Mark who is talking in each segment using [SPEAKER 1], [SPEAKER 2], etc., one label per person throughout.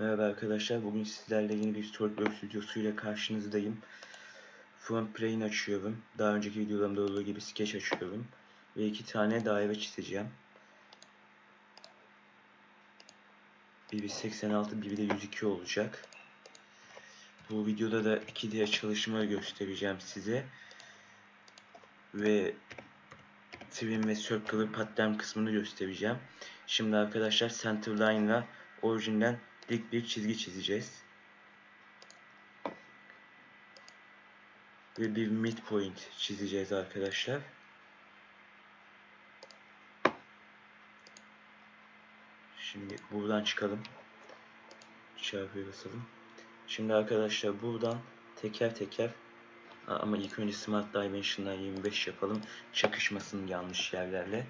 [SPEAKER 1] Merhaba arkadaşlar. Bugün sizlerle yeni bir SolidWorks videosuyla karşınızdayım. Front plane açıyorum. Daha önceki videolarımda olduğu gibi sketch açıyorum. Ve iki tane daire çizeceğim. Biri 86, biri de 102 olacak. Bu videoda da 2D çalışma göstereceğim size. Ve trim ve circular pattern kısmını göstereceğim. Şimdi arkadaşlar centerline ile orijinden dik bir çizgi çizeceğiz. Ve bir midpoint çizeceğiz arkadaşlar. Şimdi buradan çıkalım. Çarpıya basalım. Şimdi arkadaşlar buradan teker teker ama ilk önce Smart Dimension'dan 25 yapalım. Çakışmasın yanlış yerlerle.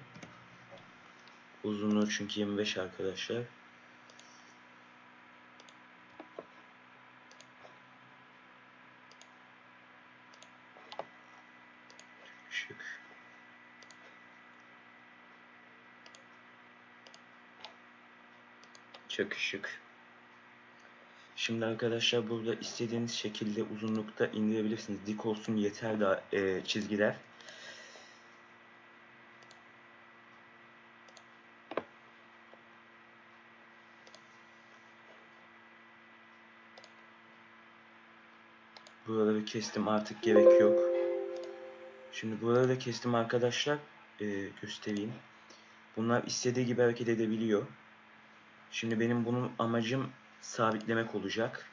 [SPEAKER 1] Uzunluğu çünkü 25 arkadaşlar. Şık. Çakışık. Şimdi arkadaşlar burada istediğiniz şekilde uzunlukta indirebilirsiniz. Dik olsun yeter da e, çizgiler. Buraları kestim artık gerek yok. Şimdi buraları kestim arkadaşlar. Ee, göstereyim. Bunlar istediği gibi hareket edebiliyor. Şimdi benim bunun amacım sabitlemek olacak.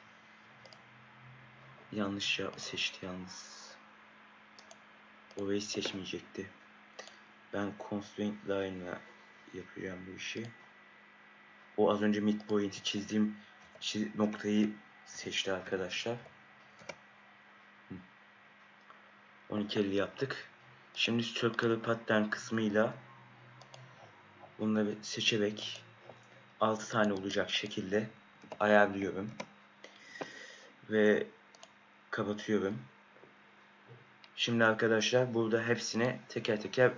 [SPEAKER 1] Yanlış ya seçti yalnız. Orayı seçmeyecekti. Ben constraint line ile yapacağım bu işi. O az önce midpoint'i çizdiğim çiz noktayı seçti arkadaşlar. 12.50 yaptık. Şimdi circular pattern kısmıyla bunları seçerek 6 tane olacak şekilde ayarlıyorum. Ve kapatıyorum. Şimdi arkadaşlar burada hepsine teker teker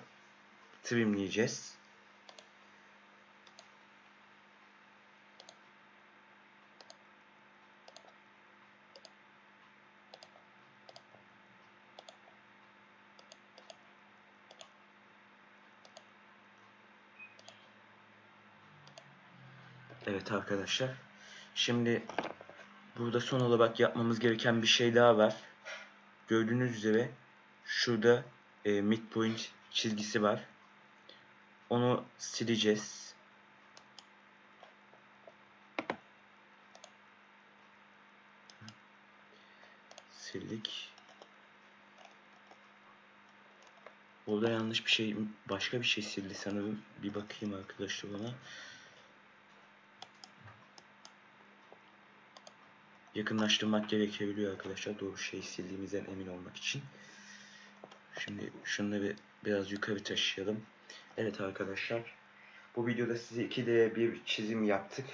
[SPEAKER 1] trimleyeceğiz. Evet arkadaşlar. Şimdi burada son olarak yapmamız gereken bir şey daha var. Gördüğünüz üzere şurada e, midpoint çizgisi var. Onu sileceğiz. Sildik. Burada yanlış bir şey, başka bir şey sildi sanırım. Bir bakayım arkadaşlar ona. Yakınlaştırmak gerekebiliyor arkadaşlar. Doğru şeyi sildiğimizden emin olmak için. Şimdi şunları biraz yukarı taşıyalım. Evet arkadaşlar. Bu videoda size 2D bir çizim yaptık.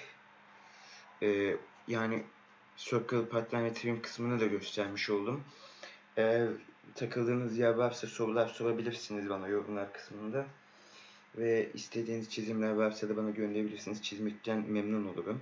[SPEAKER 1] Ee, yani Circle Pattern ve Trim kısmını da göstermiş oldum. Eğer takıldığınız yer varsa sorular sorabilirsiniz bana yorumlar kısmında. Ve istediğiniz çizimler varsa da bana gönderebilirsiniz. Çizmekten memnun olurum.